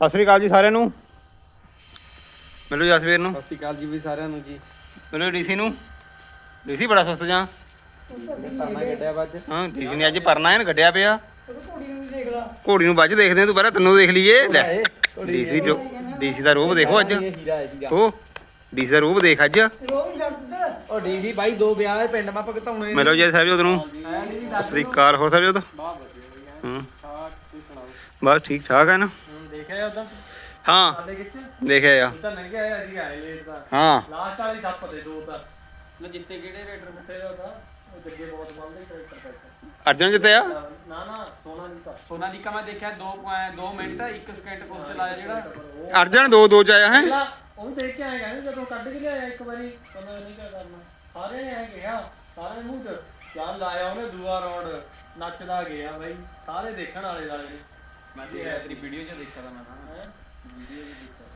ਸਤਿ ਸ੍ਰੀ ਅਕਾਲ ਜੀ ਸਾਰਿਆਂ ਨੂੰ। ਮਿਲੋ ਜਸਵੀਰ ਨੂੰ। ਸਤਿ ਸ਼੍ਰੀ ਅਕਾਲ ਜੀ ਵੀ ਸਾਰਿਆਂ ਨੂੰ ਜੀ। ਮਿਲੋ ਡੀਸੀ ਨੂੰ। ਡੀਸੀ ਬੜਾ ਸੁਸਤ ਜਾਂ ਵੱਜ ਹਾਂ ਡੀਸੀ ਨੇ ਅੱਜ ਪਰਨਾ ਐਨ ਗੱਡਿਆ ਪਿਆ। ਘੋੜੀ ਨੂੰ ਬਾਅਦ 'ਚ ਦੇਖਦੇ ਆ ਤੂੰ ਪਹਿਲਾਂ ਤੈਨੂੰ ਦੇਖ ਲਈਏ। ਲੈ ਡੀਸੀ ਜੋ ਡੀਸੀ ਦਾ ਰੂਪ ਦੇਖੋ ਅੱਜ। ਹੀਰਾ ਹੈ ਹੀਰਾ। ਉਹ ਡੀਸੀ ਦਾ ਰੂਪ ਦੇਖ ਅੱਜ। ਉਹ ਡੀਡੀ ਬਾਈ ਦੋ ਵਿਆਹ ਦੇ ਪਿੰਡ ਮਾ ਭਗਤਾਉਣੇ ਮਿਲੋ ਜੀ ਸਾਹਿਬ ਨੂੰ ਸਤਿ ਸ੍ਰੀ ਅਕਾਲ ਹੋ ਸਾਹਿਬ ਬਾਹ ਵਧੀਆ ਬਈ ਹੂੰ। ਹਾਂ ਤੂੰ ਸੁਣਾਓ? ਬਸ ਠੀਕ ਠਾਕ ਹੈ ਨਾ। ਦੇਖਿਆ ਉਦੋਂ ਹਾਂ। ਸਾਡੇ ਕਿੱਚ ਦੇਖਿਆ ਆ ਤਾਂ ਨਹੀਂ ਗਿਆ ਅਸੀਂ ਆਏ ਲੇਟ ਦਾ। ਹਾਂ। ਲਾਸਟ ਵਾਲੀ ਸੱਪ ਦੇ ਦੋ ਤਾਂ। ਨਾ ਜਿੱਤੇ ਕਿਹੜੇ ਰੇਟਰ ਮੁੱਠੇ ਦਾ ਤਾਂ। ਉਹ ਜੱਗੇ ਬਹੁਤ ਮੰਨਦੇ ਟਰੈਕਟਰ ਟਰੈਕਟਰ ਅਰਜਨ ਜਿੱਤਿਆ? ਨਾ ਨਾ ਸੋਨਾ ਨਹੀਂ ਤਾਂ ਸੋਨਾ ਦੀ ਮੈਂ ਦੇਖਿਆ 2 2 ਮਿੰਟ 1 ਸਕਿੰਟ ਕੋਸ ਚਲਾਇਆ ਜਿਹੜਾ। ਅਰਜਨ 2 2 ਚ ਆਇਆ ਹੈ। ਪਹਿਲਾਂ ਉਹ ਦੇਖ ਕੇ ਆਏ ਕਹਿੰਦੇ ਜਦੋਂ ਕੱਢ ਕੇ ਲਿਆਇਆ ਇੱਕ ਵਾਰੀ ਕਹਿੰਦਾ ਨਹੀਂ ਕਿਆ ਕਰਨਾ। ਸਾਰੇ ਨੇ ਐ ਕਿਹਾ ਸਾਰੇ ਮੂੰਹ ਚ। ਚੱਲ ਲਾਇਆ ਉਹਨੇ ਦੂਆ ਰੌਂਡ ਨੱਚਦਾ ਗਿਆ ਬਾਈ। ਸਾਰੇ ਦੇਖਣ ਵਾਲੇ ਵਾਲੇ ਨੇ ਮੈਂ ਤੇ ਤੇਰੀ ਵੀਡੀਓ 'ਚ ਦੇਖਿਆ ਤਾਂ ਮੈਂ ਤਾਂ। ਵੀਡੀਓ 'ਚ ਦੇਖਿਆ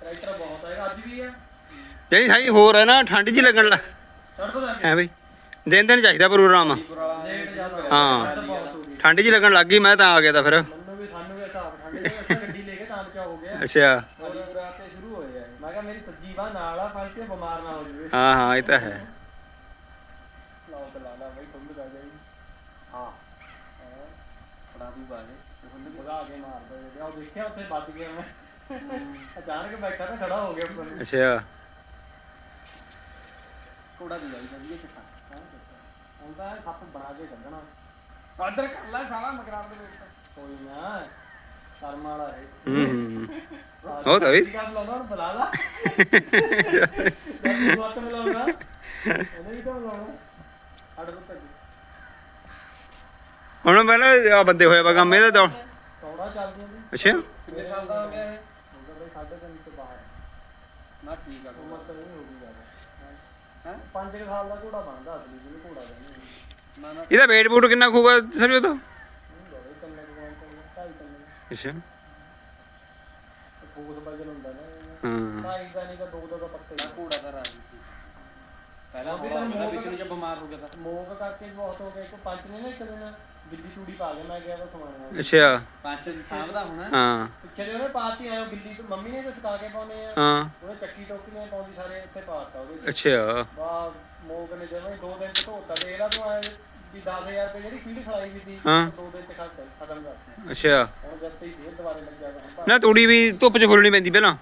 ਟਰੈਕਟਰ ਬਹੁਤ ਹੈ ਅੱਜ ਵੀ ਹੈ ਜਿਹੜੀ ਸਾਈ ਹੋਰ ਹੈ ਨਾ ਠੰਡ ਜੀ ਲੱਗਣ ਲੱਗ ਐ ਬਈ? ਦਿਨ ਦਿਨ ਚਾਹੀਦਾ ਪ੍ਰੋਗਰਾਮ। ਲੇਟ ਜ਼ਿਆਦਾ ਹਾਂ। ਠੰਡ ਬਹੁਤ ਹੋ ਗਈ ਠੰਡ ਜੀ ਲੱਗਣ ਲੱਗ ਗਈ ਮੈਂ ਤਾਂ ਆ ਗਿਆ ਤਾਂ ਫਿਰ। ਮੈਨੂੰ ਵੀ ਸਾਨੂੰ ਵੀ ਹਿਸਾਬ ਠੰਡ ਦੇ ਵਿੱਚ ਗੱਡੀ ਲੈ ਕੇ ਤਾਂ ਬਚਾ ਹੋ ਗਿਆ। ਅੱਛਾ। ਔਰ ਰਾਤ ਤੇ ਸ਼ੁਰੂ ਹੋਏ ਆ। ਮੈਂ ਕਿਹਾ ਮੇਰੀ ਸੱਜੀ ਬਾਹ ਨਾਲ ਆ ਪੰਜ ਤੇ ਬਿਮਾਰ ਨਾ ਹੋ ਜਾਵੇ। ਹਾਂ ਹਾਂ ਇਹ ਤਾਂ ਹੈ ਲਾਓ ਤੇ ਲਾ ਲਾ ਬਈ ਖੁੱਲ ਜਾ ਜਾਈ ਹਾਂ ਫੜਾ ਵੀ ਬਾਲੇ ਖੁੱਲ ਭਗਾ ਕੇ ਮਾਰਦਾ ਜੇ ਉਹ ਦੇਖਿਆ ਉੱਥੇ ਵੱਜ ਗਿਆ ਮੈਂ ਅਚਾਨਕ ਬੈਠਾ ਤਾਂ ਖੜਾ ਹੋ ਗਿਆ ਉੱਪਰ ਨੂੰ। ਅੱਛਾ। ਘੋੜਾ ਦੀ ਜਾਈ ਜਾਂਦੀ ਹੈ ਚਿੱਟਾ ਹਾਂ ਹੁਣ ਤਾਂ ਇਹ ਸੱਪ ਬਣਾ ਕੇ ਕੱਢਣਾ। ਆਰਡਰ ਕਰ ਲੈ ਸਾਰਾ ਮਗਰਾਬ ਦੇ ਵਿੱਚ। ਕੋਈ ਨਾ ਸ਼ਰਮ ਵਾਲਾ ਹੈ। ਹੂੰ ਹੂੰ ਉਹ ਤਾਂ ਵੀ ਕੀ ਗੱਲ ਲਾਉਂਦਾ ਹੁਣ ਬੁਲਾ ਲਾ। ਮੈਂ ਤੂੰ ਹੱਥ ਮਿਲਾਉਣਾ ਉਹਨੇ ਵੀ ਤਾਂ ਮਿਲਾਉਣਾ। ਹੱਡ ਤੋਂ ਭੱਜ। ਹੁਣ ਮੈਂ ਨਾ ਆ ਬੰਦੇ ਹੋਇਆ ਵਾ ਕੰਮ ਇਹਦਾ ਦੌੜ ਕੌੜਾ ਚੱਲਦੀਆਂ ਨੇ ਅੱਛਾ। ਕਿੰਨੇ ਸਾਲ ਦਾ ਹੋ ਗਿਆ ਇਹ ਉਧਰ ਦੇ ਸਾਢੇ ਤਿੰਨ ਤੋਂ ਬਾਹਰ ਨਾ ਠੀਕ ਆ ਉਮਰ ਤਾਂ ਨਹੀਂ ਹੋ ਗਈ ਜ਼ਿਆਦਾ। ਹੈ? 5 ਸਾਲ ਦਾ ਘੋੜਾ ਬਣਦਾ ਅਸਲੀ ਜਿਹਨੂੰ ਘੋੜਾ ਕਹਿੰਦੇ ਨਾ। ਨਾ ਇਹਦਾ ਵੇਟ ਬੂਟ ਕਿੰਨਾ ਖੂਗਾ ਸਮਝੋ ਤਾਂ? ਬੜੇ ਕੰਨੇ ਕੋਲ ਢਾਈ ਕੰਨੇ ਅੱਛਾ। ਫੂਸ ਵਜਨ ਹੁੰਦਾ ਨਾ। ਹਾਂ। ਢਾਈ ਦਾ ਨਹੀਂ ਤਾਂ ਦੋ ਦੋ ਦਾ ਪੱਕੇ ਘੋੜਾ ਦਾ ਰਾਜ ਪਹਿਲਾਂ ਉਹ ਵੀ ਕਿੰਨੇ ਬਿਮਾਰ ਹੋ ਗਿਆ ਤਾਂ। ਮੋਗ ਕਰਕੇ ਬਹੁਤ ਹੋ ਗਿਆ ਇੱਕ ਪੰਜ ਨੇ ਨਾ ਇੱਕ ਦਿਨ ਬਿੱਲੀ ਟੂੜੀ ਪਾ ਕੇ ਮੈਂ ਗਿਆ ਤਾਂ ਸਮਾਨ ਅੱਛਾ। ਪੰਜ ਸਾਹਮਣਾ ਹੋਣਾ। ਹਾਂ। ਪਿੱਛੇ ਦੇ ਉਹਨੇ ਪਾਤੀ ਆਇਓ ਬਿੱਲੀ ਤੋਂ ਮੰਮੀ ਨੇ ਤਾਂ ਸੁਕਾ ਕੇ ਪਾਉਨੇ ਆ। ਹਾਂ। ਉਹਨੇ ਚੱਕੀ ਟੋਕੀ ਨੇ ਪਾਉਂਦੀ ਸਾਰੇ ਉੱਥੇ ਪਾਤਾ ਉਹਦੇ ਅੱਛਾ। ਬਾ ਮੋਗ ਨੇ ਜਿਵੇਂ ਦੋ ਦਿਨ ਚ ਧੋਤਾ ਤੇ ਇਹਦਾ ਤੋਂ ਆਏ ਵੀ 10000 ਰੁਪਏ ਜਿਹੜੀ ਫੀਡ ਖਲਾਈ ਵੀ ਸੀ ਹਾਂ। ਦੋ ਦਿਨ ਚ ਖਤਮ ਖਤਮ ਕਰਤੀ ਅੱਛਾ। ਹੁਣ ਜਦ ਤੇ ਫੇਰ ਦੁਬਾਰੇ ਲੱਗਿਆ ਤਾਂ ਨਾ ਤੂੜੀ ਵੀ ਧੁੱਪ 'ਚ ਫੁੱਲਣੀ ਪੈਂਦੀ ਪਹਿਲਾਂ।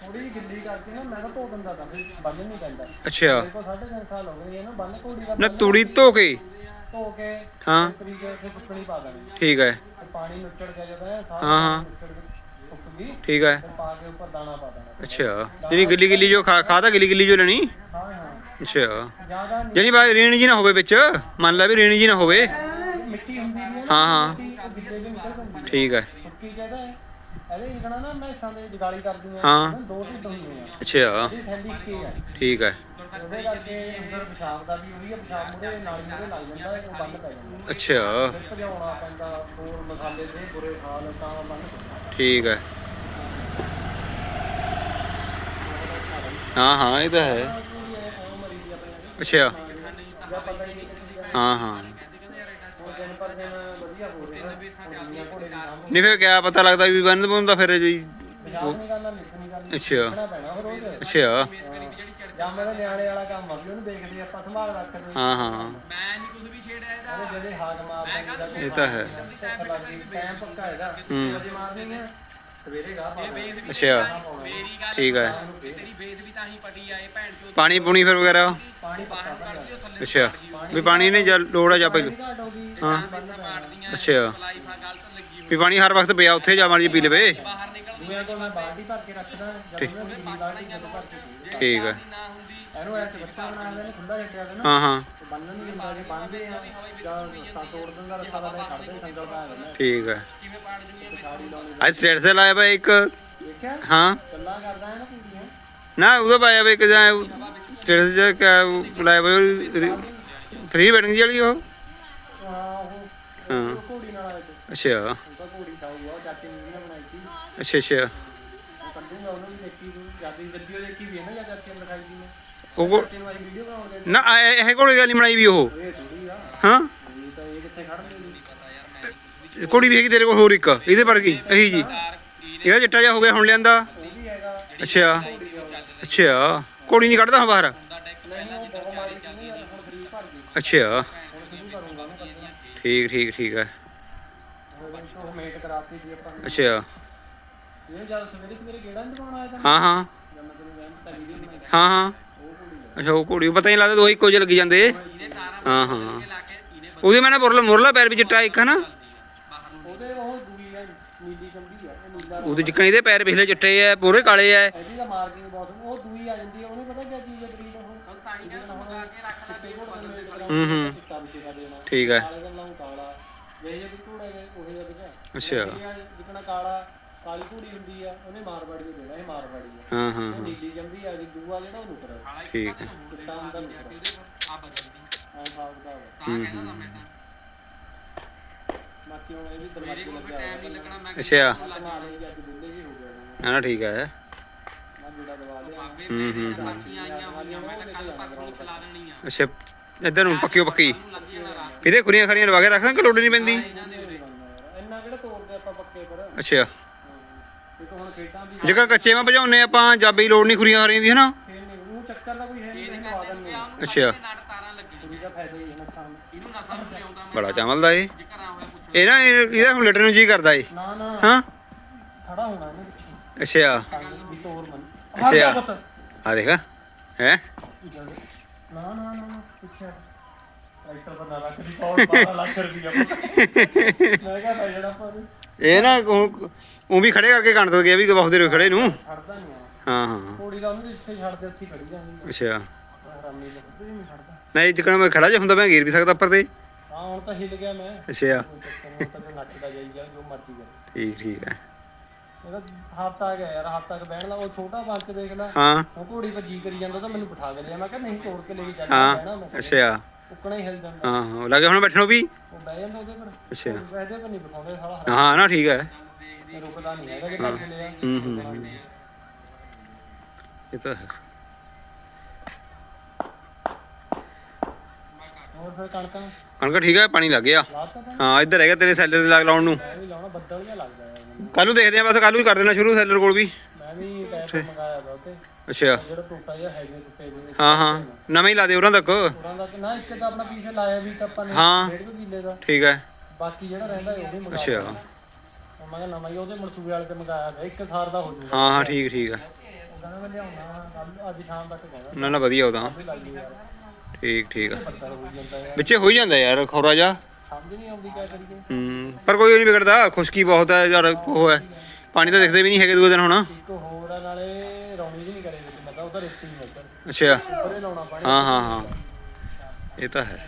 ਥੋੜੀ ਜਿਹੀ ਗਿੱਲੀ ਕਰਕੇ ਨਾ ਮੈਂ ਤਾਂ ਧੋ ਦਿੰਦਾ ਤਾਂ ਫਿਰ ਬੰਨ ਨਹੀਂ ਪੈਂਦਾ। ਅੱਛਾ। ਮੇਰੇ ਕੋਲ ਸਾਢੇ ਤਿੰਨ ਸਾਲ ਹੋ ਗਏ ਇਹਨੂੰ ਬੰਨ ਘੋੜੀ ਦਾ ਨਾ ਤੂੜੀ ਧੋ ਕੇ। ਧੋ ਕੇ ਹਾਂ। ਤਰੀਕੇ ਫਿਰ ਸੁੱਕਣੀ ਪਾ ਦੇਣੀ। ਠੀਕ ਹੈ। ਤੇ ਪਾਣੀ ਨੁੱਚੜ ਗਿਆ ਜਦੋਂ ਇਹ ਸਾਰਾ ਹਾਂ, ਹਾਂ। ਨੁੱਚੜ ਕੇ ਸੁੱਕ ਗਈ ਠੀਕ ਹੈ। ਫਿਰ ਪਾ ਕੇ ਉੱਪਰ ਦਾਣਾ ਪਾ ਦੇਣਾ। ਅੱਛਾ। ਜਿਹੜੀ ਗਿੱਲੀ ਗਿੱਲੀ ਜੋ ਖਾ ਖਾਦਾ ਗਿੱਲੀ ਗਿੱਲੀ ਜੋ ਲੈਣੀ? ਹਾਂ ਹਾਂ। ਅੱਛਾ। ਜ਼ਿਆਦਾ ਜਾਨੀ ਬਾ ਰੇਣ ਜੀ ਨਾ ਹੋਵੇ ਵਿੱਚ। ਮੰਨ ਲੈ ਵੀ ਰੇਣ ਜੀ ਨਾ ਹੋਵੇ। ਮਿੱਟੀ ਹੁੰਦੀ ਵੀ ਹੈ। ਨਾ ਹਾਂ ਹਾਂ। ਮਿੱਟੀ ਉਹ ਗਿੱਲੇ ਵੀ ਨਿਕਲ ਜਾਂਦੀ ਹੈ। ਠੀਕ ਹੈ। ਸੁੱਕੀ ਕਹਿੰਦਾ ਹੈ ਇਹਦੇ ਇਕਣਾ ਨਾ ਮੈਸਾਂ ਦੇ ਜਗਾਲੀ ਕਰਦੀਆਂ ਹਾਂ। ਦੋ ਢਿੱਡ ਹੁੰਦੇ ਆ। ਅੱਛਾ। ਥੈਲੀ ਠੀਕ ਹੈ। ਉਹਦੇ ਕਰਕੇ ਅੰਦਰ ਪਿਸ਼ਾਬ ਦਾ ਵੀ ਉਹੀ ਆ ਪਿਸ਼ਾਬ ਮੁੜੇ ਨਾਲੀ ਮੁੜੇ ਲੱਗ ਜਾਂਦਾ ਹੈ, ਉਹ ਬੰਦ ਪੈ ਜਾਂਦਾ। ਅੱਛਾ। ਫਿਰ ਭਜਾਉਣਾ ਪੈਂਦਾ ਹੋਰ ਮਸਾਲੇ ਦੇ ਬੁਰੇ ਹਾਲ ਤਾਂ ਬੰਦ ਪੈਂਦਾ ਠੀਕ ਹੈ। ਹਾਂ ਹਾਂ ਇਹ ਤਾਂ ਹੈ। ਮਰੀ ਦੀ ਆਪਣੇ ਅੱਛਾ। ਜਾਂ ਪਤਾ ਹੀ ਨਹੀਂ ਹਾਂ। ਹਾਂ ਹੁਣ ਦਿਨ ਪਰ ਦਿਨ ਵਧੀਆ ਹੋ ਰਿਹਾ ਹੁਣ ਦੁਨੀਆ ਘੋੜੇ ਦੀ ਸਾਂਭ ਨਹੀਂ ਫਿਰ ਕਿਆ ਪਤਾ ਲੱਗਦਾ ਵੀ ਬੰਦ ਬੰਦਾ ਫਿਰ ਜੀ ਪਿਸ਼ਾਬ ਨਹੀਂ ਕਰਨਾ ਕਰਨੀ ਅੱਛਾ ਪੈਣਾ ਅੱਛਾ। ਜਾਂ ਮੇਰੇ ਨਿਆਣੇ ਵਾਲਾ ਕੰਮ ਆ ਵੀ ਉਹਨੂੰ ਦੇਖਦੇ ਆਪਾਂ ਸੰਭਾਲ ਰੱਖਦੇ ਹਾਂ। ਹਾਂ ਮੈਂ ਨਹੀਂ ਕੁਝ ਵੀ ਛੇੜਿਆ ਇਹਦਾ। ਜਿਹੜੇ ਹਾਕ ਮਾਰ ਦਿੰਦੇ ਇਹ ਤਾਂ ਹੈ। ਟਾਈਮ ਪੱਕਾ ਹੈਗਾ ਹੂੰ। ਵਜੇ ਮਾਰਨੀ ਹੈ। ਸਵੇਰੇ ਗਾ ਪਾ ਅੱਛਾ। ਠੀਕ ਹੈ ਤੇਰੀ ਫੇਸ ਵੀ ਤਾਂ ਹੀ ਪਟੀ ਆਏ ਭੈਣ ਚੋ ਪਾਣੀ ਪੂਣੀ ਫਿਰ ਵਗੈਰਾ? ਪਾਣੀ ਪੱਕਾ ਭਰਿਆ ਅੱਛਾ। ਵੀ ਪਾਣੀ ਨਹੀਂ ਜਾਂ ਲੋੜ ਆ ਜਾਂ ਘਾਟ ਹੋ। ਗਈ ਹਾਂ ਮਾਰਦੀਆਂ ਅੱਛਾ। ਲਾਈਫ ਆ ਗਲਤ ਲੱਗੀ ਵੀ ਪਾਣੀ ਹਰ ਵਕਤ ਪਿਆ ਉੱਥੇ ਜਾ ਮਾਰੀ ਪੀ ਲਵੇ। ਬਾਹਰ ਦੂਆਂ ਤੋਂ ਮੈਂ ਬਾਲਟੀ ਭਰ ਕੇ ਰੱਖਦਾ ਜਦੋਂ ਮੈਂ ਬਿਜਲੀ ਬਾਲਟੀ ਜਦੋਂ ਭਰ ਕੇ ਪੀਂਦੇ। ਠੀਕ ਹੈ ਨਾ ਹੁੰਦੀ ਇਹਨੂੰ ਐ ਚ ਬੱਚਾ ਬਣਾ ਦਿੰਦੇ ਨੇ ਖੁੱਲਾ ਛੱਡਿਆ ਦੇ ਨਾ। ਹਾਂ ਹਾਂ। ਤੇ ਬੰਨਣ ਨਹੀਂ ਦਿੰਦਾ ਜੇ ਬੰਨਦੇ ਆ ਜਾਂ ਰਸਤਾ ਤੋੜ ਦਿੰਦਾ ਰਸਤਾ ਦਾ ਖੜਦੇ ਸੰਗਲ ਪਾ ਦਿੰਦਾ ਠੀਕ ਹੈ ਕਿਵੇਂ ਪਾੜ ਜੂਗੇ ਸਾੜੀ ਲਾਉਣੀ ਅੱਜ ਸਟੇਟ ਤੇ ਲਾਇਆ ਵਾ ਇੱਕ। ਦੇਖਿਆ? ਹਾਂ। ਗੱਲਾਂ ਕਰਦਾ ਹੈ ਨਾ ਕੁੜੀਆਂ ਨਾ ਉਹਦਾ ਪਾਇਆ ਵਾ ਇੱਕ ਜਾਂ ਸਟੇਟ ਤੇ ਕਿਆ ਲਾਇਆ ਵਾ ਫ੍ਰੀ ਬੈਠਿੰਗ ਵਾਲੀ ਉਹ? ਹਾਂ ਉਹ ਹਾਂ। ਉਹ ਘੋੜੀ ਨਾਲ ਤੇ ਅੱਛਾ। ਉਹ ਤਾਂ ਘੋੜੀ ਸਾਊ ਆ। ਅੱਛਾ ਅੱਛਾ। ਉਹ ਕੱਢੂਗਾ ਉਹਨੂੰ ਵੀ ਦੇਖੀ ਤੂੰ ਜਾਂਦੀ ਵੀਡੀਓ ਦੇਖੀ ਵੀ ਹੈ ਨਾ ਜਾਂ ਚਾਚੇ ਨੇ ਦਿਖਾਈ ਸੀ ਉਹ ਕੋ- ਚਾਚੇ ਨੂੰ ਆਈ ਵੀਡੀਓ ਬਣਾਉਣ ਨਾ ਇਹ ਇਹ ਕੋਲੇ ਗੱਲ ਨੀ ਬਣਾਈ ਵੀ ਉਹ। ਇਹ ਥੋੜੀ ਆ ਹਾਂ? ਇਹ ਤਾਂ ਇਹ ਕਿੱਥੇ ਖੜਨੀ ਨਹੀਂ ਕੁੜੀ ਵੇਖੀ ਤੇਰੇ ਕੋਲ ਹੋਰ ਇੱਕ, ਇਹਦੇ ਵਰਗੀ ਕੀ ਇਹੀ ਜੀ। ਇਹਦਾ ਚਿੱਟਾ ਜਿਹਾ ਹੋ ਗਿਆ, ਹੁਣ ਲਿਆਂਦਾ। ਉਹ ਵੀ ਹੈਗਾ ਅੱਛਾ। ਅੱਛਾ। ਕੋੜੀ ਨਹੀਂ ਕੱਢਦਾ ਹੁਣ ਬਾਹਰ? ਦਾ ਡੈਕ ਪਹਿਲਾਂ ਜਿੱਦਾਂ ਚਾਰੇ ਚੱਲਦੇ ਹੁਣ ਫਰੀ ਭਰ ਗਈ ਅੱਛਾ। ਹੁਣ ਸ਼ੁਰੂ ਕਰੂੰਗਾ ਨਾ ਕੱਢਣਾ ਠੀਕ ਠੀਕ ਠੀਕ ਹੈ। ਉਹ ਮੇਟ ਕਰਾਤੀ ਸੀ ਆਪਾਂ ਨੇ। ਅੱਛਾ। ਇਹ ਜਦ ਸਵੇਰੇ ਸਵੇਰੇ ਗੇੜਾ ਨਹੀਂ ਦਵਾਉਣ ਆਇਆ ਤਾਂ ਹਾਂ ਹਾਂ। ਜਦ ਮੈਂ ਤੈਨੂੰ ਕਹਿੰਦਾ ਤਾਂ ਵੀਡੀਓ ਬਣਾਈ ਹਾਂ ਹਾਂ। ਉਹ। ਅੱਛਾ ਕੋੜੀ ਪਤਾ ਨਹੀਂ ਲੱਗਦਾ ਦੋ ਇੱਕੋ ਜਿਹੇ ਲੱਗੀ ਜਾਂਦੇ। ਹਾਂ ਹਾਂ। ਉਹਦੇ ਮੈਨੇ ਮੁਰਲਾ ਮੁਰਲਾ ਪੈਰ ਵੀ ਚਿੱਟਾ ਇੱਕ ਹੈ ਨਾ ਬਾਹਰ ਨੂੰ ਉਹਦੇ ਉਹ ਦੂਈ ਆ ਨੀਲੀ ਆ ਇਹ ਨੀਲਾ ਉਹਦੇ ਜਿੱਕਣ ਇਹਦੇ ਪੈਰ ਪਿਛਲੇ ਚਿੱਟੇ ਐ ਪੂਰੇ ਕਾਲੇ ਐ ਇਹਦੀ ਤਾਂ ਮਾਰਕਿੰਗ ਬਹੁਤ ਉਹ ਦੂਈ ਆ ਜਾਂਦੀ ਆ ਉਹਨੇ ਪਤਾ ਕੀ ਚੀਜ਼ ਹੈ ਬਰੀਡ ਉਹ ਤਾਂ ਹੀ ਕੇ ਰੱਖ ਲੈ ਘੋੜੇ ਹੂੰ ਹੂੰ। ਠੀਕ ਹੈ ਘੋੜੇ ਦੇ ਉਹੇ ਜਿਹੇ ਅੱਛਾ। ਜਿਕਣਾ ਕਾਲਾ ਕਾਲੀ ਘੋੜੀ ਹੁੰਦੀ ਆ ਉਹਨੇ ਮਾਰਵਾੜੀ ਨੂੰ ਦੇਣਾ ਇਹ ਮਾਰਵਾੜੀ ਆ। ਹਾਂ ਹਾਂ ਉਹ ਨੀਲੀ ਜੰਬੀ ਆ ਜੀ ਦੂਆ ਜਿਹੜਾ ਉਹ ਨੁਕਰਾ ਠੀਕ ਹੈ। ਚਿੱਟਾ ਹੁੰਦਾ ਨੁਕਰਾ ਆ ਬਦਲਦੀ ਐ ਸਾਬ ਦਾ ਵਾ। ਤਾਂ ਕਹਿੰਦਾ ਤਾਂ ਮੈਂ ਤਾਂ ਬਾਕੀ ਹੁਣ ਇਹ ਵੀ ਮੇਰੇ ਦਰਵਾਜ਼ੇ ਲੱਗਿਆ ਟਾਈਮ ਨਹੀਂ ਲੱਗਣਾ ਮੈਂ ਅੱਛਾ। ਬਣਾ ਲਈ ਅੱਜ ਬੁੱਲੇ ਜੀ ਹੋ ਗਿਆ ਉਹਨਾਂ ਨਾ ਨਾ ਠੀਕ ਹੈ ਮੈਂ ਜਿਹੜਾ ਦਵਾ ਲਿਆ। ਬਾਬੇ ਮੇਰੇ ਤਾਂ ਪਰਚੀਆਂ ਆਈਆਂ ਹੋਈਆਂ ਮੈਂ ਤਾਂ ਕੱਲ ਪਰਸੋਂ ਨੂੰ ਚਲਾ ਦੇਣੀ ਆ ਅੱਛਾ ਇੱਧਰ ਨੂੰ ਪੱਕੀ ਪੱਕੀ। ਨੂੰ ਲੱਗ ਜਾਣਾ ਰਾਤ ਕਿਤੇ ਖੁਰੀਆਂ ਖਰੀਆਂ ਲਵਾ ਕੇ ਰੱਖਦਾ ਕਿ ਲੋੜ ਨਹੀਂ ਪੈਂਦੀ। ਇਹਨਾਂ ਦੇ ਕਿਹੜਾ ਤੋੜਦੇ ਆਪਾਂ ਪੱਕੇ ਪਰ। ਅੱਛਾ। ਹੁਣ ਦੀ ਜੇਕਰ ਕੱਚੇ ਮੈਂ ਭਜਾਉਨੇ ਆਪਾਂ ਜਾਬੀ ਲੋੜ ਨਹੀਂ ਖੁਰੀਆਂ ਖਰੀਆਂ ਦੀ ਹੈ ਨਾ ਖੇਲ ਨਹੀਂ ਉਹ ਚੱਕਰ ਦਾ ਕੋਈ ਹੈ ਨਹੀਂ ਇਹਨੂੰ ਵਾ ਦਿੰਦੇ ਆ। ਅੱਛਾ। ਨਾਟ ਤਾਰਾਂ ਲੱਗੀ ਕੁੜੀ ਦਾ ਫਾਇਦਾ ਹੀ ਹੈ ਨੁਕਸਾਨ। ਇਹਨੂੰ ਨਸਲ ਨੂੰ ਲਿਆਉਂਦਾ ਮੈਂ। ਬੜਾ ਜੇ ਘਰਾਂ ਹੋਇਆ ਪੁੱਛੋ। ਇਹ ਨਾ ਇਹ- ਇਹਦਾ ਹੁਣ ਲਟਣ ਨੂੰ ਜੀ ਕਰਦਾ ਏ ਨਾ ਨਾ। ਹਾਂ? ਖੜਾ ਹੋਣਾ ਇਹਨੇ ਪਿੱਛੇ। ਅੱਛਾ। ਅੱਛਾ। ਪੁੱਤ। ਆ ਦੇਖ। ਹੈ? ਨਾ ਨਾ ਨਾ ਨਾ। ਪਿੱਛੇ ਟਰੈਕਟਰ ਬਣਾ ਰੱਖ ਦੀ 12 ਲੱਖ ਰੁਪਈਆ ਮੈਂ ਕਿਹਾ ਜਿਹੜਾ ਪਰ ਇਹ ਨਾ ਉਹ ਵੀ ਖੜੇ ਕਰਕੇ ਕਣ ਤੋਂ ਗਿਆ ਵੀ ਬਹੁਤ ਦੇਰ ਖੜੇ ਨੂੰ। ਛੱਡਦਾ ਨਹੀਂ ਆ ਹਾਂ ਹਾਂ ਕੋੜੀ ਦਾ ਉਹਨੂੰ ਜਿੱਥੇ ਛੱਡਦੇ ਉੱਥੇ ਖੜੀ ਜਾਂਦੀ ਅੱਛਾ। ਆ ਹਰਾਮੀ ਦਾ ਖੁਦ ਹੀ ਨਹੀਂ ਛੱਡਦਾ। ਨਹੀਂ ਜਿੱਕਣ ਮੈਂ ਖੜਾ ਜਿਹਾ ਹੁੰਦਾ ਮੈਂ ਗੇਰ ਵੀ ਸਕਦਾ ਉੱਪਰ ਤੇ। ਹਾਂ ਹੁਣ ਤਾਂ ਹਿੱਲ ਗਿਆ ਮੈਂ। ਅੱਛਾ। ਹੁਣ ਚੱਕਰ ਨੂੰ ਤਾਂ ਜੋ ਨੱਚਦਾ ਜਾਈ ਜਾ ਜੋ ਮਰਜ਼ੀ ਕਰ। ਠੀਕ ਠੀਕ ਹੈ। ਇਹਦਾ ਹਫਤਾ ਗਿਆ ਯਾਰ ਹਫਤਾ ਕ ਬਹਿਣ ਲਾ ਉਹ ਛੋਟਾ ਪੰਚ ਦੇਖ ਲੈ। ਹਾਂ। ਉਹ ਘੋੜੀ ਭੱਜੀ ਕਰੀ ਜਾਂਦਾ ਤਾਂ ਮੈਨੂੰ ਬਿਠਾ ਕੇ ਲਿਆ ਮੈਂ ਕਿਹਾ ਨਹੀਂ ਤੋੜ ਕੇ ਲੈ ਕੇ ਚੱਲ ਹਾਂ ਬਹਿਣਾ ਮੈਂ ਅੱਛਾ। ਉੱਕਣਾ ਹੀ ਹਿਲ ਜਾਂਦਾ। ਹਾਂ ਹਾਂ ਲੱਗੇ ਹੁਣ ਬੈਠਣੋਂ ਵੀ? ਉਹ ਬਹਿ ਜਾਂਦਾ ਉਹਦੇ ਪਰ। ਅੱਛਾ। ਵੈਸੇ ਪਰ ਨਹੀਂ ਬਿਠਾਉਂਦੇ ਸਾਲਾ। ਹਾਂ ਨਾ ਠੀਕ ਹੈ। ਇਹ ਰੁਕਦਾ ਨਹੀਂ ਹੈਗਾ ਜੇ ਭੱਜ ਲਿਆ ਹੂੰ ਹੂੰ ਹੂੰ। ਇਹ ਤਾਂ ਹੈ। ਹੋਰ ਫਿਰ ਕਣਕਾਂ? ਕਣਕ ਠੀਕ ਹੈ ਪਾਣੀ ਲੱਗ ਗਿਆ। ਲਾਤਾ ਤਾਂ ਹਾਂ ਇੱਧਰ ਹੈਗਾ ਤੇਰੇ ਸੈਲਰ ਦੇ ਲੱਗ ਲਾਉਣ ਨੂੰ। ਮੈਂ ਵੀ ਲਾਉਣਾ ਬੱਦਲ ਜਿਹਾ ਲੱਗਦਾ ਯਾਰ ਮੈਨੂੰ। ਕੱਲ ਨੂੰ ਦੇਖਦੇ ਆ ਬਸ ਕੱਲ ਨੂੰ ਹੀ ਕਰ ਦੇਣਾ ਸ਼ੁਰੂ ਸੈਲਰ ਕੋਲ ਵੀ। ਮੈਂ ਵੀ ਪੈਸੇ ਮੰਗਾਇਆ ਵਾ ਉੱਤੇ ਅੱਛਾ। ਜਿਹੜਾ ਟੋਟਾ ਜਿਹਾ ਹੈਗੇ ਟੁੱਟੇ ਜਿਹੇ ਹਾਂ ਹਾਂ। ਨਵੇਂ ਹੀ ਲਾ ਦੇ ਉਹਨਾਂ ਤੱਕ। ਉਹਨਾਂ ਦਾ ਕਿ ਨਾ ਇੱਕ ਤਾਂ ਆਪਣਾ ਪੀਸ ਲਾਇਆ ਵੀ ਤਾਂ ਆਪਾਂ ਨੇ ਹਾਂ। ਡੇਢ ਕੁ ਕਿੱਲੇ ਦਾ। ਠੀਕ ਹੈ। ਬਾਕੀ ਜਿਹੜਾ ਰਹਿੰਦਾ ਉਹ ਵੀ ਮੰਗਾ ਅੱਛਾ। ਮੈਂ ਕਿਹਾ ਨਵਾਂ ਹੀ ਉਹਦੇ ਮਨਸੂਬੇ ਵਾਲੇ ਤੇ ਮੰਗਾਇਆ ਵਾ ਇੱਕ ਸਾਰ ਦਾ ਹੋ ਜੂਗਾ। ਹਾਂ ਹਾਂ ਠੀਕ ਠੀਕ ਹੈ ਉਹ ਕਹਿੰਦਾ ਮੈਂ ਲਿਆਉਣਾ ਕੱਲ ਅੱਜ ਸ਼ਾਮ ਤੱਕ ਕਹਿੰਦਾ। ਨਾ ਨਾ ਵਧੀਆ ਉਹਦਾ। ਵੀ ਲੱਗ ਜੂ ਯਾਰ ਠੀਕ ਠੀਕ ਹੈ ਬੱਦਲ ਹੋ ਜਾਂਦਾ ਯਾਰ। ਵਿੱਚੇ ਹੋ ਹੀ ਜਾਂਦਾ ਯਾਰ ਖੌਰਾ ਜਾ ਸਮਝ ਨਹੀਂ ਆਉਂਦੀ ਕਿਆ ਕਰੀਏ। ਹੂੰ ਪਰ ਕੋਈ ਨਹੀਂ ਵਿਗੜਦਾ ਖੁਸ਼ਕੀ ਬਹੁਤ ਹੈ ਯਾਰ ਉਹ ਹੈ। ਪਾਣੀ ਤਾਂ ਦਿਖਦੇ ਵੀ ਨਹੀਂ ਹੈਗੇ ਦੂਏ ਦਿਨ ਹੁਣ। ਇੱਕ ਹੋਰ ਆ ਨਾਲੇ ਰੌਣੀ ਵੀ ਨਹੀਂ ਕਰੇ ਵਿੱਚ ਮੈਂ ਤਾਂ ਉਹਦਾ ਰਿਸ਼ਤੇ ਹੀ ਮਿਲਦਾ ਅੱਛਾ। ਉੱਪਰੇ ਲਾਉਣਾ ਪਾਣੀ। ਹਾਂ ਹਾਂ ਹਾਂ। ਇਹ ਤਾਂ ਹੂੰ।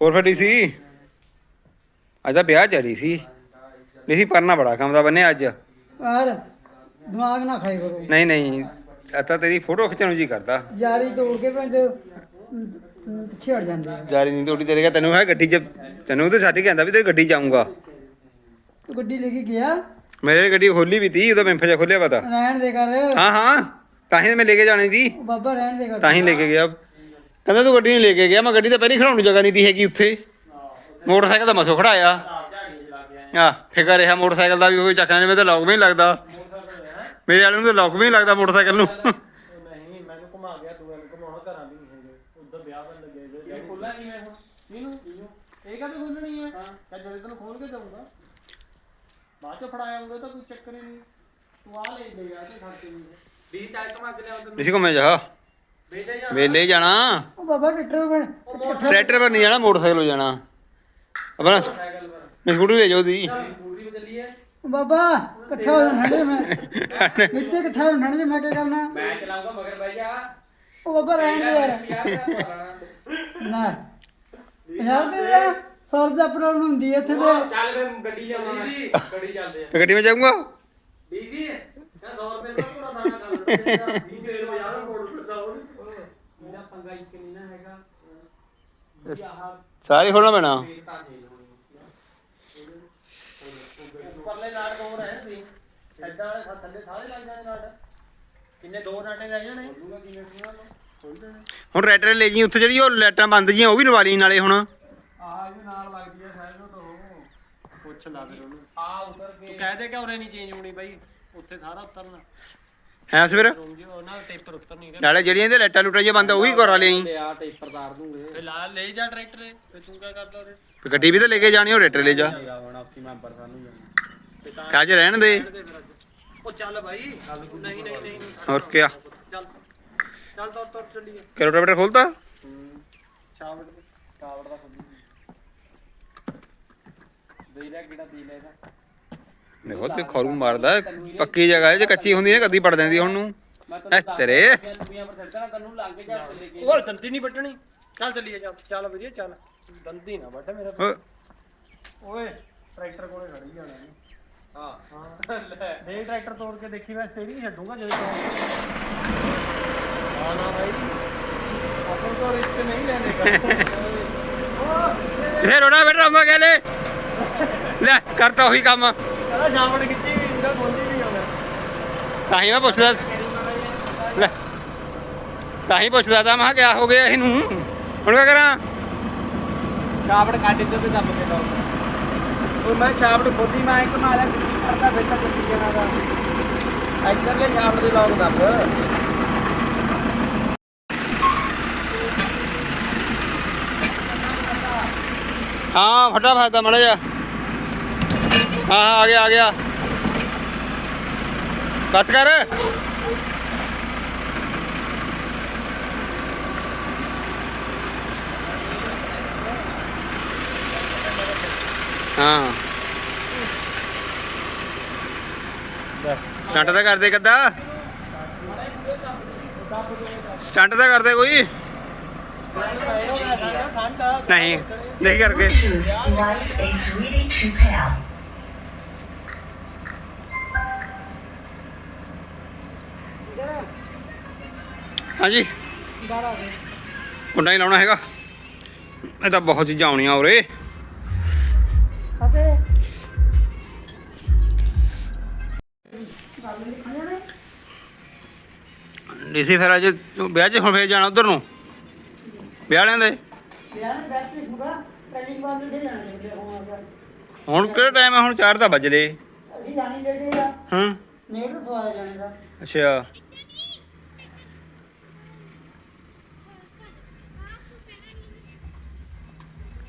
ਹੋਰ ਫੜੀ ਸੀ? ਅੱਜ ਤਾਂ ਵਿਆਹ ਚੜੀ ਸੀ। ਨਹੀਂ ਸੀ ਪਰਨਾ ਬੜਾ ਕੰਮ ਦਾ ਬੰਨੇ ਅੱਜ। ਯਾਰ ਦਿਮਾਗ ਨਾ ਖਾਈ ਕਰੋ। ਨਹੀਂ ਨਹੀਂ ਤਾਂ ਤੇਰੀ ਫੋਟੋ ਖਿੱਚਣ ਨੂੰ ਜੀ ਕਰਦਾ। ਜਾਰੀ ਤੋੜ ਕੇ ਪੈਂਦੇ ਪਿੱਛੇ ਹਟ ਜਾਂਦੇ ਆ। ਜਾਰੀ ਨਹੀਂ ਤੋੜੀ ਤੇਰੇ ਕਾ ਤੈਨੂੰ ਹੈ ਗੱਡੀ 'ਚ? ਤੈਨੂੰ ਤਾਂ ਛੱਡ ਕੇ ਆਂਦਾ ਵੀ ਤੇਰੀ ਗੱਡੀ 'ਚ ਆਊਂਗਾ। ਤੂੰ ਗੱਡੀ ਲੈ ਕੇ ਗਿਆ? ਮੇਰੇ ਗੱਡੀ ਖੋਲੀ ਵੀ ਤੀ ਉਹਦਾ ਪਿੰਫ ਜਿਹਾ ਖੋਲਿਆ ਪਤਾ ਰਹਿਣ ਦੇ ਕਰ ਹਾਂ ਹਾਂ। ਤਾਂ ਹੀ ਤਾਂ ਮੈਂ ਲੈ ਕੇ ਜਾਣੀ ਸੀ। ਉਹ ਬਾਬਾ ਰਹਿਣ ਦੇ ਕਰ ਤਾਂ ਹੀ ਲੈ ਕੇ ਗਿਆ। ਕਹਿੰਦਾ ਤੂੰ ਗੱਡੀ ਨਹੀਂ ਲੈ ਕੇ ਗਿਆ ਮੈਂ ਗੱਡੀ ਤਾਂ ਪਹਿਲਾਂ ਖੜਾਉਣ ਨੂੰ ਜਗ੍ਹਾ ਨਹੀਂ ਦੀ ਹੈਗੀ ਉੱਥੇ। ਮੋਟਰਸਾਈਕਲ ਤਾਂ ਮਸੋ ਖੜਾਇਆ। ਆ ਫਿਕਰ ਰਿਹਾ ਮੋਟਰਸਾਈਕਲ ਦਾ ਵੀ ਕੋਈ ਚੱਕਰ ਨਹੀਂ ਮੈਂ ਤਾਂ ਲੋਕ ਵੀ ਨਹੀਂ ਲੱਗਦਾ। ਮੇਰੇ ਵਾਲੇ ਨੂੰ ਤਾਂ ਲੋਕ ਵੀ ਨਹੀਂ ਲੱਗਦਾ ਮੋਟਰਸਾਈਕਲ ਨੂੰ। ਨਹੀਂ ਮੈਨੂੰ ਘੁਮਾ ਗਿਆ ਤੂੰ ਇਹਨੂੰ ਘੁਮਾਉਣਾ ਘਰਾਂ ਦੀ ਨਹੀਂ ਹੈਗੇ ਉਧਰ ਵਿਆਹ ਕਰਨ ਲੱਗੇ ਇਹ ਖੋਲਾ ਨਹੀਂ ਮੈਂ ਹੁਣ ਇਹਨੂੰ ਇਹ ਕਦੇ ਖੋਲਣੀ ਹੈ ਕਹ ਜਦੋਂ ਤੈਨੂੰ ਖੋਲ ਕੇ ਦਊਂਗਾ ਬਾਅਦ ਚ ਫੜਾਇਆ ਤਾਂ ਕੋਈ ਚੱਕਰ ਹੀ ਨਹੀਂ ਤੂੰ ਆ ਲੈ ਲੈ ਆ ਤੇ ਖੜਤੇ ਨਹੀਂ ਵੀ ਚੱਲ ਕਮਾ ਕੇ ਲਿਆਉਂਦਾ ਨਹੀਂ ਘੁੰਮੇ ਜਾ। ਵੇਲੇ ਜਾਣਾ। ਉਹ ਬਾਬਾ ਟਰੈਕਟਰ ਬਣ ਟਰੈਕਟਰ ਪਰ ਨਹੀਂ ਜਾਣਾ ਮੋਟਰਸਾਈਕਲ 'ਤੇ ਜਾਣਾ। ਆਪਣਾ ਸਾਈਕਲ ਪਰ ਮੈਂ ਸਕੂਟਰ ਲੈ ਜਾਓ ਦੀ ਵਿੱਚ ਉਹ ਬਾਬਾ ਇਕੱਠਾ ਹੋ ਜਾਣਾ ਠੰਡੇ ਮੈਂ। ਮਿੱਤੇ ਇਕੱਠਾ ਹੋ ਜਾਣਾ ਠੰਡੇ ਮੈਂ ਕੀ ਕਰਨਾ? ਮੈਂ ਚਲਾਉਂਗਾ ਮਗਰ ਬਹਿ ਜਾ ਉਹ ਬਾਬਾ ਰਹਿਣ ਦੇ ਯਾਰ। ਨਾ। ਯਾਰ ਤੇ ਸੌਰ ਦਾ ਪ੍ਰੋਬਲਮ ਹੁੰਦੀ ਹੈ ਇੱਥੇ ਤੇ। ਚੱਲ ਫੇ ਗੱਡੀ ਲਿਆਉਣਾ ਗੱਡੀ ਚੱਲਦੇ ਆ। ਗੱਡੀ 'ਚ ਜਾਊਂਗਾ। ਬੀਜੀ। ਕਹ 100 ਰੁਪਏ ਦਾ ਪੂਰਾ ਦਾਣਾ ਖਾ ਲੈਂਦਾ। 20 ਰੁਪਏ ਦਾ ਕੋਡ ਫਿਰਦਾ ਉਹ ਪੰਗਾ ਇੱਕ ਨਹੀਂ ਨਾ ਹੈਗਾ। ਸਾਰੇ ਖੋਲਣਾ ਪੈਣਾ। ਫੇਰ ਤਾਂ ਦੇ ਲਓ ਉੱਪਰਲੇ ਨਾਟ ਕੋਲ ਰਹੇ ਸੀ ਐਡਾ ਥੱਲੇ ਸਾਰੇ ਲੱਗ ਜਾਣੇ ਨਾਟ ਕਿੰਨੇ ਦੋ ਨਾਟੇ ਰਹਿ ਜਾਣੇ? ਕਿਵੇਂ ਹੁਣ ਰੈਟਰ ਲੈ ਜੀ ਉੱਥੇ ਜਿਹੜੀ ਉਹ ਲਾਈਟਾਂ ਬੰਦ ਜੀਆਂ ਉਹ ਵੀ ਲਵਾ ਲਈ ਨਾਲੇ ਹੁਣ। ਆ ਇਹਦੇ ਨਾਲ ਲੱਗਦੀ ਪੁੱਛ ਲਾ ਫਿਰ ਉਹਨੂੰ। ਆ ਉਤਰ ਤੂੰ ਕੇ ਕਹਿ ਦੇ ਕਿ ਉਰੇ ਨਹੀਂ ਚੇਂਜ ਹੋਣੀ ਬਾਈ ਉੱਥੇ ਸਾਰਾ ਉਤਰਨਾ। ਹੈ ਸਵੇਰ? ਰੂਮ ਜੀ ਉਹਨਾਂ ਟੇਪਰ ਉਤਰਨੀ ਹੈ ਨਾਲੇ ਜਿਹੜੀਆਂ ਇਹਦੇ ਲੈਟਾਂ ਲੁੱਟਾਂ ਜਿਹਾ ਬੰਦ ਉਹੀ ਕਰਾ ਲਈ ਲਿਆ ਟੇਪਰ ਤਾਰ ਦੂੰਗੇ ਫੇ ਲਾ ਲੈ ਜਾ ਟਰੈਕਟਰ ਫੇ ਤੂੰ ਕੀ ਕਰਦਾ ਉਰੇ? ਫਿਰ ਗੱਡੀ ਵੀ ਤਾਂ ਲੈ ਕੇ ਜਾਣੀ ਉਹ ਰੇਟਰ ਲੈ ਜਾ। ਆ ਹੁਣ ਆਪੀ ਮੈਂਬਰ ਸਾਨੂੰ ਤੇ ਤਾਂ ਕਾਜ ਰਹਿਣ ਦੇ। ਉਹ ਚੱਲ ਬਾਈ। ਨਹੀਂ ਨਹੀਂ ਨਹੀਂ। ਹੋਰ ਕਿਆ? ਚੱਲ ਚੱਲ ਤੁਰ ਤੁਰ ਚੱਲੀਏ। ਕਰੋਟਾਵੇਟਰ ਖੋਲਤਾ? ਸ਼ਾਵਟ ਦੇ। ਕਾਵੜ ਦਾ ਖੁੱਲੀ। ਦੇ ਲੈ ਕਿਹੜਾ ਦੇ ਲੈ ਇਹਦਾ। ਦੇਖੋ ਤੇ ਖਰੂ ਮਾਰਦਾ ਹੈ। ਪੱਕੀ ਜਗ੍ਹਾ ਹੈ ਜੇ ਕੱਚੀ ਹੁੰਦੀ ਨੇ ਕਦੀ ਪੜ ਦਿੰਦੀ ਹੁਣ ਨੂੰ। ਐ ਤੇਰੇ। ਦੁਨੀਆ ਪਰ ਚੱਲਣਾ ਤੈਨੂੰ ਲੱਗ ਜਾ ਕੇ ਲੈ ਕੇ ਉਹ ਦੰਦੀ ਨਹੀਂ ਵੱਢਣੀ। ਚੱਲ ਚੱਲੀਏ ਚੱਲ ਚੱਲ ਵਧੀਆ ਚੱਲ। ਦੰਦੀ ਨਾ ਵੱਢ ਮੇਰਾ ਓ, ਓਏ। ਟਰੈਕਟਰ ਕੋਲੇ ਖੜੀ ਜਾਣਾ ਨੀ। ਹਾਂ ਹਾਂ। ਲੈ। ਦੇ ਟਰੈਕਟਰ ਤੋੜ ਕੇ ਦੇਖੀ ਮੈਂ ਸਟੇਰਿੰਗ ਛੱਡੂਗਾ ਜਦੋਂ ਤੋੜ ਹਾਂ ਨਾ ਭਾਈ ਆਪਾਂ ਤੋਂ ਰਿਸਕ ਨਹੀਂ ਲੈਣੇ ਕਰ ਇਹ ਰੋਟਾਵੇਟਰ ਆਉਂਦਾ ਕਹਿ ਲੈ ਲੈ ਕਰਤਾ ਉਹੀ ਕੰਮ। ਕਹਿੰਦਾ ਖਿੱਚੀ ਵੀ ਬੋਲੀ ਆਉਂਦਾ ਤਾਂ ਹੀ ਮੈਂ ਪੁੱਛਦਾ ਲੈ ਤਾਂ ਹੀ ਪੁੱਛਦਾ ਤਾਂ ਮੈਂ ਕਿਹਾ ਕਿਆ ਹੋ ਗਿਆ ਇਹਨੂੰ? ਹੁਣ ਕੀ ਕਰਾਂ? ਸ਼ਾਫਟ ਕੱਢ ਦਿੱਤੇ ਤੇ ਦੱਬ ਕੇ ਲਾਉਂਦਾ ਉਹ ਮੈਂ ਸ਼ਾਫਟ ਖੋਦੀ ਮੈਂ ਇੱਕ ਮਾਰਿਆ ਸਿੱਧੀ ਕਰਦਾ ਫਿਰ ਤਾਂ ਕੁੱਤੀ ਜਣਾ ਦਾ ਇੱਧਰਲੇ ਸ਼ਾਫਟ ਦੇ ਲੋਕ ਦੱਬ। ਹਾਂ ਫਟਾ ਫਾਇਦਾ ਮੜਾ ਜਾ ਹਾਂ ਹਾਂ, ਆ ਗਿਆ ਆ ਗਿਆ। ਬਸ ਕਰ। ਹਾਂ। ਸਟੰਟ ਤਾਂ ਕਰਦੇ ਕਿੱਦਾਂ? ਸਟੰਟ ਤਾਂ ਕਰਦੇ ਕੋਈ? ਨਹੀਂ ਨਹੀਂ ਕਰਕੇ। ਹਾਂਜੀ। ਕੁੰਡਾ ਹੀ ਲਾਉਣਾ ਹੈਗਾ। ਇਹ ਤਾਂ ਬਹੁਤ ਚੀਜ਼ਾਂ ਆਉਣੀਆਂ ਉਰੇ। ਅਤੇ ਡੀਸੀ ਫਿਰ ਅੱਜ ਵਿਆਹ 'ਚ ਹੁਣ ਫੇਰ ਜਾਣਾ ਉਧਰ ਨੂੰ? ਵਿਆਹ ਵਾਲਿਆਂ ਦੇ? ਯਾਰ ਬੈਠ ਕੇ ਹੁਗਾ ਟ੍ਰੇਨਿੰਗ ਬੰਦ ਦੇ ਜਾਣਾ ਚਾਹੀਦਾ ਹੁਣ ਕਿਹੜਾ ਟਾਈਮ ਹੈ ਹੁਣ 4 ਤਾਂ ਵੱਜ ਲਏ ਅਸੀਂ ਜਾਣੀ ਲੇਟੇ ਆ। ਹਾਂ। ਨੇੜ ਸਵਾਲ ਜਾਣੇ ਦਾ ਅੱਛਾ।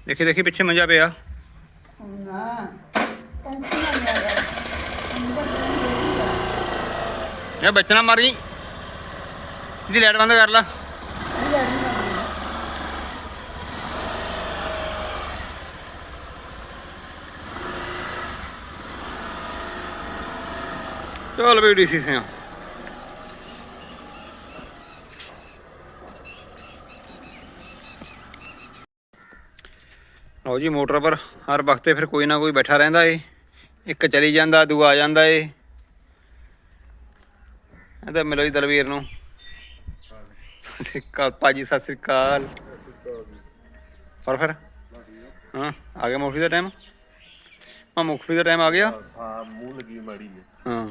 ਦੇਖੀ ਦੇਖੀ ਪਿੱਛੇ ਮੰਜਾ ਪਿਆ। ਇਹ ਬੱਚਣਾ ਮਾਰੀ। ਇਹਦੀ ਲਾਈਟ ਬੰਦ ਕਰ ਲਾ। ਚਲ ਬਈ ਡੀਸੀ ਸੇ ਲਓ ਜੀ ਮੋਟਰ ਪਰ ਹਰ ਵਕਤੇ ਫਿਰ ਕੋਈ ਨਾ ਕੋਈ ਬੈਠਾ ਰਹਿੰਦਾ ਏ। ਇੱਕ ਚਲੀ ਜਾਂਦਾ ਦੂਆ ਆ ਜਾਂਦਾ ਏ। ਇਹ ਤਾਂ ਮਿਲੋ ਜੀ ਦਲਵੀਰ ਨੂੰ। ਅਕਾਲ ਭਾਜੀ ਸਤਿ ਸ਼੍ਰੀ ਅਕਾਲ। ਹੋਰ ਫਿਰ? ਹਾਂ ਆ ਗਿਆ ਮੁਖਰੀ ਦਾ ਟਾਈਮ? ਹਾਂ ਮੁਖਰੀ ਦਾ ਟਾਈਮ ਆ ਗਿਆ। ਹਾਂ ਮੂੰਹ ਲੱਗੀ ਮਾੜੀ ਨੇ ਹਾਂ।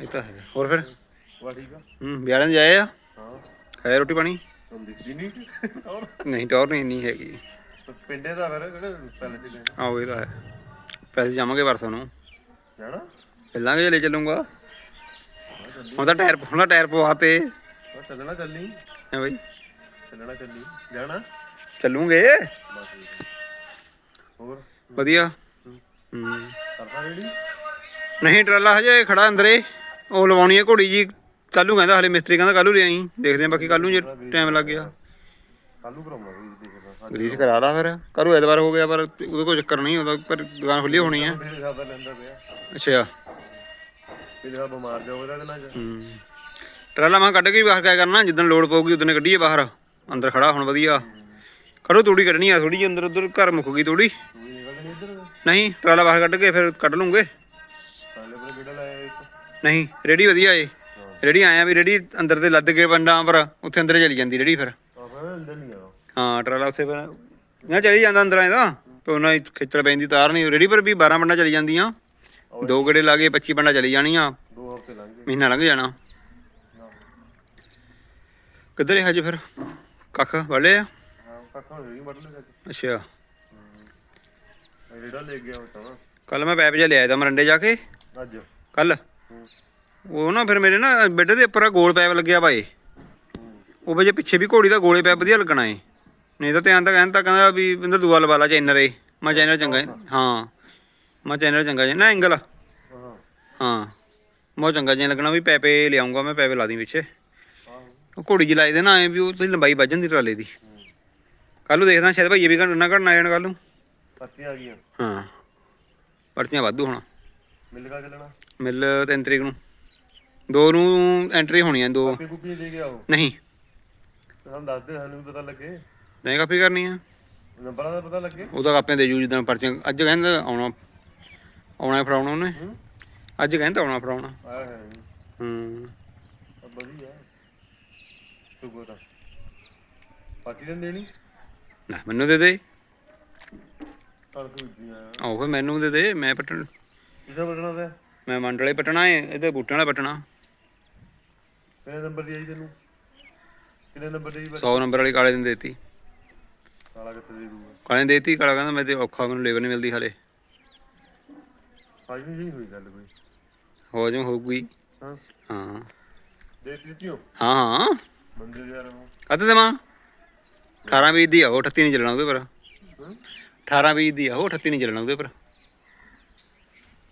ਇਹ ਤਾਂ ਹੈ। ਹੋਰ ਫਿਰ? ਵਾ ਠੀਕ ਆ। ਹੂੰ ਵਿਆਹਾਂ 'ਚ ਜਾਏ ਆ? ਹਾਂ। ਹੈ ਰੋਟੀ ਪਾਣੀ? ਨਹੀਂ ਟੌਰ ਨਹੀਂ ਨਹੀਂ ਹੈਗੀ। ਪਿੰਡੇ ਦਾ ਫਿਰ ਕਿਹੜੇ ਪਹਿਲੇ ਤੇ ਗਏ ਆਹੋ ਇਹ ਤਾਂ ਹੈ। ਪੈਸੇ ਜਾਵਾਂਗੇ ਪਰਸੋਂ ਨੂੰ। ਜਾਣਾ ਚੱਲਾਂਗੇ ਜੇ ਲੈ ਚੱਲੂੰਗਾ। ਹੁਣ ਤਾਂ ਟਾਇਰ ਹੁਣ ਤਾਂ ਟਾਇਰ ਪਵਾਤੇ। ਉਹ ਚੱਲਣਾ ਚੱਲੀ। ਹੈ ਬਈ? ਚੱਲਣਾ ਚੱਲੀ। ਜਾਣਾ? ਚੱਲੂਗੇ। ਬਸ ਠੀਕ ਆ। ਹੋਰ? ਵਧੀਆ। ਹੂੰ। ਕਰਦਾ ਰੇੜੀ? ਨਹੀਂ ਟਰਾਲਾ ਹਜੇ ਖੜਾ ਅੰਦਰੇ। ਉਹ ਲਵਾਉਣੀ ਹੈ ਘੋੜੀ ਜੀ। ਕੱਲੂ ਕਹਿੰਦਾ ਹਲੇ ਮਿਸਤਰੀ ਕਹਿੰਦਾ ਕੱਲੂ ਲਿਆਈ ਦੇਖਦੇ ਆ ਬਾਕੀ ਕੱਲੂ ਜੇ ਟਾਈਮ ਲੱਗ ਗਿਆ। ਕੱਲੂ ਕਰਾਉਣਾ ਵੀ ਦੇਖਦਾ ਗਰੀਸ ਕਰਾ ਲਾ ਫਿਰ। ਕਰੂ ਐਤਵਾਰ ਹੋ ਗਿਆ ਪਰ ਉਹਦੇ ਕੋਈ ਚੱਕਰ ਨਹੀਂ ਉਹਦਾ ਪਰ ਦੁਕਾਨ ਖੁੱਲੀ ਹੋਣੀ ਹੈ ਮੇਰੇ ਹਿਸਾਬ ਦਾ ਲੈਂਦਾ ਪਿਆ। ਅੱਛਾ। ਮੇਰੇ ਦਾ ਬਿਮਾਰ ਜਾਊਗਾ ਤੇ ਨਾ ਹੂੰ। ਟਰਾਲਾ ਮੈਂ ਕੱਢ ਕੇ ਵੀ ਬਾਹਰ ਕਿਆ ਕਰਨਾ ਜਿੱਦਣ ਲੋਡ ਪਊਗੀ ਉਦੋਂ ਕੱਢੀਏ ਬਾਹਰ। ਅੰਦਰ ਖੜਾ ਹੁਣ ਵਧੀਆ। ਕਰੋ ਤੂੜੀ ਕੱਢਣੀ ਆ ਥੋੜੀ ਜਿਹੀ ਅੰਦਰ ਉਧਰ ਘਰ ਮੁੱਕ ਗਈ ਤੂੜੀ। ਨਹੀਂ ਟਰਾਲਾ ਬਾਹਰ ਕੱਢ ਕੇ ਫਿਰ ਕੱਢ ਲੂੰਗੇ। ਪਹਿਲੇ ਬੜੇ ਕਿਹੜਾ ਲਾਇਆ ਇੱਕ? ਨਹੀਂ ਰੇੜੀ ਵਧੀਆ ਏ। ਰੇੜੀ ਆਇਆ ਵੀ ਰੇੜੀ ਅੰਦਰ ਤੇ ਲੱਦ ਕੇ ਬੰਡਾਂ ਪਰ ਉੱਥੇ ਅੰਦਰ ਚਲੀ ਜਾਂਦੀ ਰੇੜੀ ਫਿਰ। ਅੰਦਰ ਨਹੀਂ ਆ ਹਾਂ ਟਰਾਲਾ ਉੱਥੇ ਫਿਰ ਨਾ ਚਲੀ ਜਾਂਦਾ ਅੰਦਰ ਇਹਦਾ ਤੇ ਉਹਨਾਂ ਦੀ ਖਿੱਚੜ ਪੈਂਦੀ ਤਾਰ ਨਹੀਂ ਰੇੜੀ ਪਰ ਵੀ 12 ਬੰਡਾਂ ਚਲੀ ਜਾਂਦੀਆਂ। ਦੋ ਗੇੜੇ ਲਾ ਕੇ 25 ਬੰਡਾਂ ਚਲੀ ਜਾਣੀਆਂ। ਦੋ ਹਫ਼ਤੇ ਲੰਘ ਗਏ। ਮਹੀਨਾ ਲੰਘ ਜਾਣਾ। ਕਿੱਧਰ ਹੈ ਹਜੇ ਫਿਰ? ਕੱਖ ਵਾਲੇ ਆ ਹਾਂ ਕੱਖਾਂ ਹੋਈ ਮੜ ਲੈ ਅੱਛਾ। ਜਿਹੜਾ ਲੈ ਗਿਆ ਉਹ ਤਾਂ। ਕੱਲ ਮੈਂ ਪੈਪ ਜਿਹਾ ਲਿਆਇਆ ਤਾਂ ਮਰੰਡੇ ਜਾ ਕੇ। ਅੱਜ। ਕੱਲ। ਉਹ ਨਾ ਫਿਰ ਮੇਰੇ ਨਾ ਬੈੱਡ ਦੇ ਉੱਪਰ ਗੋਲ ਪੈਪ ਲੱਗਿਆ ਬਾਏ ਉਹ ਵਜੇ ਪਿੱਛੇ ਵੀ ਘੋੜੀ ਦਾ ਗੋਲੇ ਪੈਪ ਵਧੀਆ ਲੱਗਣਾ ਏ। ਨਹੀਂ ਤਾਂ ਧਿਆਨ ਤਾਂ ਕਹਿੰਦਾ ਕਹਿੰਦਾ ਵੀ ਇੰਦਰ ਦੂਆ ਲਵਾ ਲਾ ਚੈਨਰ ਏ ਮੈਂ ਚੈਨਰ ਚੰਗਾ ਏ। ਹਾਂ। ਮੈਂ ਚੈਨਰ ਚੰਗਾ ਜੇ ਨਾ ਐਂਗਲ ਹਾਂ। ਹਾਂ। ਬਹੁਤ ਚੰਗਾ ਜਿਹਾ ਲੱਗਣਾ ਵੀ ਪੈਪੇ ਲਿਆਉਂਗਾ ਮੈਂ ਪੈਪੇ ਲਾ ਦੀ ਪਿੱਛੇ ਉਹ ਘੋੜੀ ਜੀ ਲਾਈ ਦੇ ਨਾ ਐ ਵੀ ਉਹ ਥੋੜੀ ਲੰਬਾਈ ਵੱਜਣ ਦੀ ਟਰਾਲੇ ਦੀ। ਕੱਲ ਨੂੰ ਦੇਖਦਾ ਸ਼ਾਇਦ ਭਾਈਏ ਵੀ ਘਟਣਾ ਘਟਣਾ ਆ ਜਾਣ ਕੱਲ ਨੂੰ। ਪਰਚੀਆਂ ਆ ਗਈਆਂ। ਹਾਂ। ਪਰਚੀਆਂ ਵਾਧੂ ਹੁਣ। ਮਿਲ ਕਾ ਚੱਲਣਾ? ਮਿਲ 3 ਤਰੀਕ ਨੂੰ। ਦੋ ਨੂੰ ਐਂਟਰੀ ਹੋਣੀ ਆ ਦੋ। ਕਾਪੀ ਕੁਪੀ ਦੇ ਗਿਆ ਉਹ ਨਹੀਂ। ਸਾਨੂੰ ਦੱਸ ਦੇ ਸਾਨੂੰ ਵੀ ਪਤਾ ਲੱਗੇ। ਨਹੀਂ ਕਾਪੀ ਕਰਨੀ ਆ? ਨੰਬਰਾਂ ਦਾ ਪਤਾ ਲੱਗੇ। ਉਹ ਤਾਂ ਦੇ ਜੂ ਜਿੱਦਾਂ ਪਰਚੀਆਂ। ਅੱਜ ਕਹਿੰਦਾ ਆਉਣਾ ਆਉਣਾ ਫੜਾਉਣਾ ਉਹਨੇ। ਅੱਜ ਕਹਿੰਦਾ ਆਉਣਾ ਫੜਾਉਣਾ। ਆਇਆ ਹੈ। ਹੂੰ ਵਧੀਆ। ਸ਼ੁਕਰ ਆ ਪਾਰਟੀ ਦਿਨ ਦੇਣੀ? ਨਾ ਮੈਨੂੰ ਦੇ ਦੇ। ਆਓ ਫਿਰ ਮੈਨੂੰ ਦੇ ਦੇ ਮੈਂ ਪਟਣ। ਕਿਹਦਾ ਬਟਣਾ ਤੇ ਮੈਂ ਮੰਡਲੇ ਪਟਣਾ ਏ ਇਹਦੇ ਬੂਟਿਆਂ ਵਾਲਾ ਪਟਣਾ। ਕਿੰਨੇ ਨੰਬਰ ਦੀ ਆਈ ਤੈਨੂੰ? ਕਿੰਨੇ ਨੰਬਰ ਦੀ 100 ਨੰਬਰ ਵਾਲੀ ਕਾਲੇ ਦਿਨ ਦੇਤੀ। ਕਾਲਾ ਕਿੱਥੇ ਦੇ ਦੂਗਾ ਕਾਲੇ ਨੇ ਦੇਤੀ ਕਾਲਾ ਕਹਿੰਦਾ ਮੈਂ ਤੇ ਔਖਾ ਮੈਨੂੰ ਲੇਬਰ ਨਹੀਂ ਮਿਲਦੀ ਹਾਲੇ। ਅੱਜ ਨਹੀਂ ਹੋਈ ਗੱਲ ਕੋਈ? ਹੋ ਜਾਊ ਹੋਊਗੀ। ਹਾਂ। ਹਾਂ। ਦੇ ਦਿੱਤੀ ਹੋ ਹਾਂ ਹਾਂ। ਬੰਦੇ ਦੇ ਯਾਰ ਉਹ। ਕਦ ਦੇਵਾਂ। 18 ਵੀਹ ਦੀ ਆ ਉਹ 38 ਨਹੀਂ ਚੱਲਣਾ ਉਹਦੇ ਪਰ। ਹੂੰ? 18 ਵੀਹ ਦੀ ਆ ਉਹ 38 ਨਹੀਂ ਚੱਲਣਾ ਉਹਦੇ ਪਰ।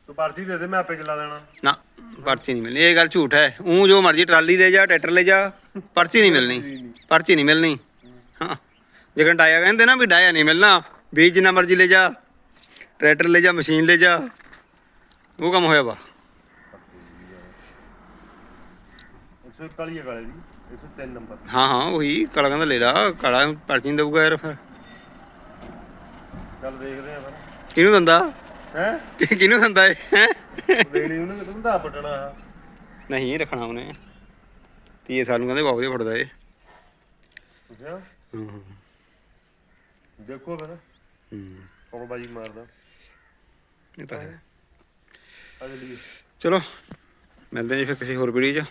ਤੂੰ ਪਰਚੀ ਦੇ ਦੇ ਮੈਂ ਆਪੇ ਚਲਾ ਦੇਣਾ। ਨਾ ਪਰਚੀ ਨਹੀਂ ਮਿਲਣੀ ਇਹ ਗੱਲ ਝੂਠ ਹੈ। ਉਹ ਜੋ ਮਰਜ਼ੀ ਟਰਾਲੀ ਲੈ ਜਾ ਟਰੈਕਟਰ ਲੈ ਜਾ ਪਰਚੀ ਨਹੀਂ ਮਿਲਣੀ। ਪਰਚੀ ਨਹੀਂ ਮਿਲਣੀ। ਹਾਂ। ਜਿਕਣ ਡਾਇਆ ਕਹਿੰਦੇ ਨਾ ਵੀ ਡਾਇਆ ਨਹੀਂ ਮਿਲਣਾ। ਬੀਜ ਜਿੰਨਾ ਮਰਜ਼ੀ ਲੈ ਜਾ ਟਰੈਕਟਰ ਲੈ ਜਾ ਮਸ਼ੀਨ ਲੈ ਜਾ। ਉਹ ਕੰਮ ਹੋਇਆ ਵਾ। 141 ਹੈ ਕਾਲੇ ਦੀ 103 ਨੰਬਰ। ਹਾਂ ਹਾਂ ਉਹੀ ਕਾਲਾ ਕਹਿੰਦਾ ਲੈ ਲਾ ਕਾਲਾ ਪਰਚੀ ਦਊਗਾ ਯਾਰ ਫਿਰ। ਚੱਲ ਦੇਖਦੇ ਆ ਫਿਰ। ਕਿਹਨੂੰ ਦਿੰਦਾ? ਹੈ? ਕਿਹਨੂੰ ਦਿੰਦਾ ਹੈਂ? ਦੇਣੀ ਉਹਨੇ ਕਿ ਤੂੰ ਦਾ ਪਟਣਾ ਨਹੀਂ ਰੱਖਣਾ ਉਹਨੇ। ਤੀਏ ਸਾਲ ਨੂੰ ਕਹਿੰਦੇ ਬਹੁਤ ਵਧੀਆ ਫੜਦਾ ਏ ਹੂੰ। ਦੇਖੋ ਫਿਰ। ਹੂੰ। ਕੌਣ ਬਾਜੀ ਮਾਰਦਾ। ਇਹ ਤਾਂ ਹੈ। ਜਲੀ ਚਲੋ ਮਿਲਦੇ ਹਾਂ ਜੀ ਫਿਰ ਕਿਸੇ ਹੋਰ ਵੀਡੀਓ 'ਚ।